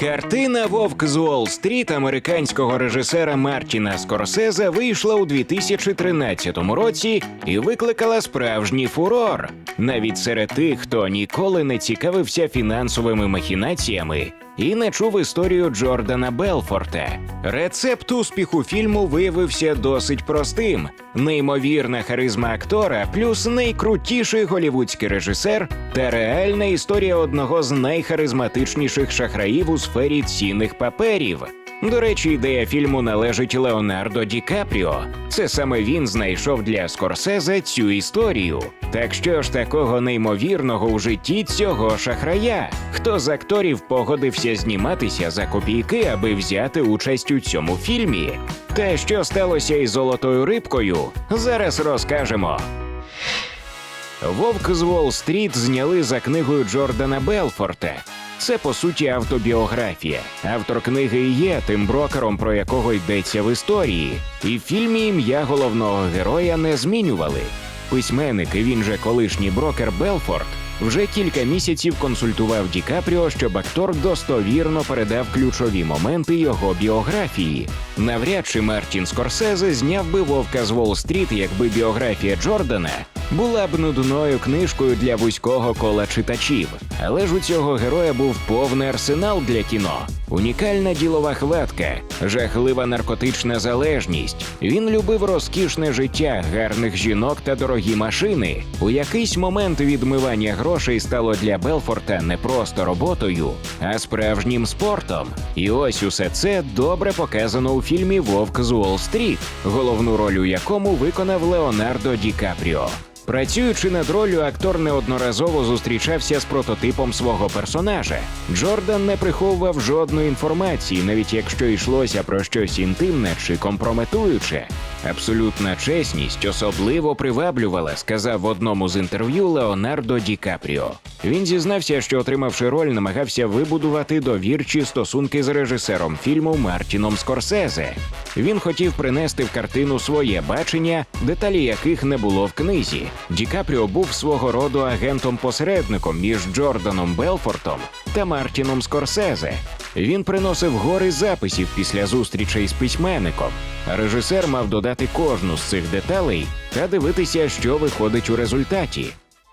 Картина Вовк з Уолл-стріт американського режисера Мартіна Скорсезе вийшла у 2013 році і викликала справжній фурор. Навіть серед тих, хто ніколи не цікавився фінансовими махінаціями і не чув історію Джордана Белфорта. Рецепт успіху фільму виявився досить простим: неймовірна харизма актора, плюс найкрутіший голівудський режисер та реальна історія одного з найхаризматичніших шахраїв у сфері цінних паперів. До речі, ідея фільму належить Леонардо Ді Капріо. Це саме він знайшов для Скорсезе цю історію. Так що ж такого неймовірного у житті цього шахрая? Хто з акторів погодився зніматися за копійки, аби взяти участь у цьому фільмі? Та що сталося із золотою рибкою? Зараз розкажемо. Вовк з Уолл-стріт зняли за книгою Джордана Белфорта. Це по суті автобіографія. Автор книги і є тим брокером, про якого йдеться в історії, і в фільмі ім'я головного героя не змінювали. Письменник, і він же колишній брокер Белфорд, вже кілька місяців консультував Ді Капріо, щоб актор достовірно передав ключові моменти його біографії. Навряд чи Мартін Скорсезе зняв би вовка з Уолл-стріт, якби біографія Джордана була б нудною книжкою для вузького кола читачів. Але ж у цього героя був повний арсенал для кіно. Унікальна ділова хватка, жахлива наркотична залежність. Він любив розкішне життя, гарних жінок та дорогі машини. У якийсь момент відмивання грошей стало для Белфорта не просто роботою, а справжнім спортом. І ось усе це добре показано у фільмі Вовк з Уолл-стріт, головну роль у якому виконав Леонардо Ді Капріо. Працюючи над ролью, актор неодноразово зустрічався з прототипом свого персонажа. Джордан не приховував жодної інформації, навіть якщо йшлося про щось інтимне чи компрометуюче. Абсолютна чесність особливо приваблювала, сказав в одному з інтерв'ю Леонардо Ді Капріо. Він зізнався, що отримавши роль, намагався вибудувати довірчі стосунки з режисером фільму Мартіном Скорсезе. Він хотів принести в картину своє бачення, деталі яких не було в книзі. Ді Капріо був свого роду агентом-посередником між Джорданом Белфортом та Мартіном Скорсезе. Він приносив гори записів після зустрічей з письменником. Режисер мав додати кожну з цих деталей та дивитися, що виходить у результаті.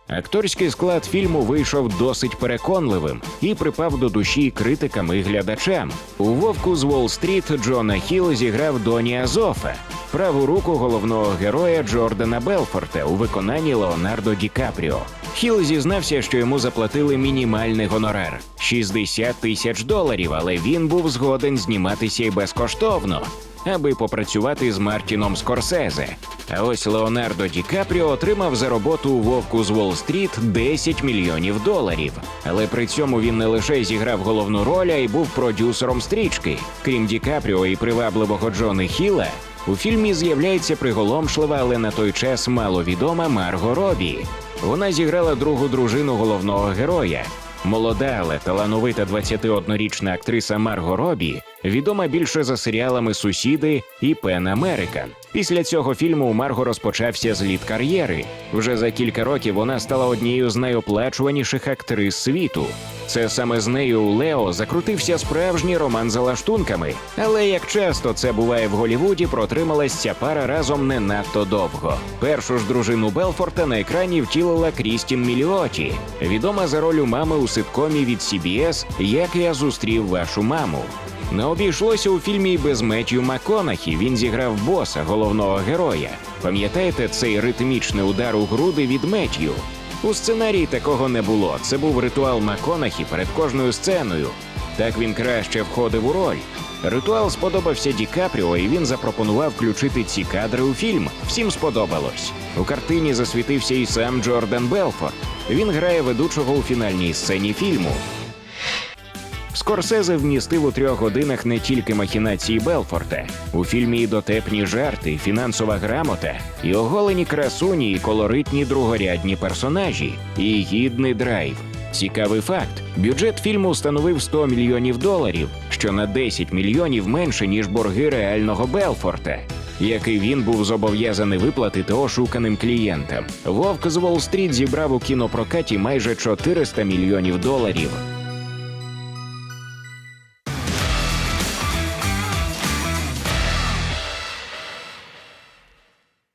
Акторський склад фільму вийшов досить переконливим і припав до душі критикам і глядачам. У вовку з Уолл-стріт Джона Хіл зіграв Доні Азофа, праву руку головного героя Джордана Белфорта у виконанні Леонардо Ді Капріо. Хіл зізнався, що йому заплатили мінімальний гонорар 60 тисяч доларів, але він був згоден зніматися й безкоштовно аби попрацювати з Мартіном Скорсезе. А ось Леонардо Ді Капріо отримав за роботу у Вовку з Уолл-стріт 10 мільйонів доларів. Але при цьому він не лише зіграв головну роль, а й був продюсером стрічки. Крім Ді Капріо і привабливого Джони Хіла, у фільмі з'являється приголомшлива, але на той час маловідома Марго Робі. Вона зіграла другу дружину головного героя. Молода, але талановита 21-річна актриса Марго Робі відома більше за серіалами Сусіди і Пен Американ. Після цього фільму у Марго розпочався зліт кар'єри. Вже за кілька років вона стала однією з найоплачуваніших актрис світу. Це саме з нею у Лео закрутився справжній роман за лаштунками. Але як часто це буває в Голівуді, протрималась ця пара разом не надто довго. Першу ж дружину Белфорта на екрані втілила Крістін Міліоті, відома за роль мами у ситкомі від CBS Як я зустрів вашу маму. Не обійшлося у фільмі без Меттью МакКонахі. Він зіграв боса головного героя. Пам'ятаєте цей ритмічний удар у груди від Меттью? У сценарії такого не було. Це був ритуал Маконахі перед кожною сценою. Так він краще входив у роль. Ритуал сподобався Ді Капріо, і він запропонував включити ці кадри у фільм. Всім сподобалось. У картині засвітився і сам Джордан Белфорд. Він грає ведучого у фінальній сцені фільму. Скорсезе вмістив у трьох годинах не тільки махінації Белфорта. У фільмі і дотепні жарти, фінансова грамота, і оголені красуні, і колоритні другорядні персонажі, і гідний драйв. Цікавий факт: бюджет фільму становив 100 мільйонів доларів, що на 10 мільйонів менше ніж борги реального Белфорта, який він був зобов'язаний виплатити ошуканим клієнтам. Вовк з Уолл-стріт зібрав у кінопрокаті майже 400 мільйонів доларів.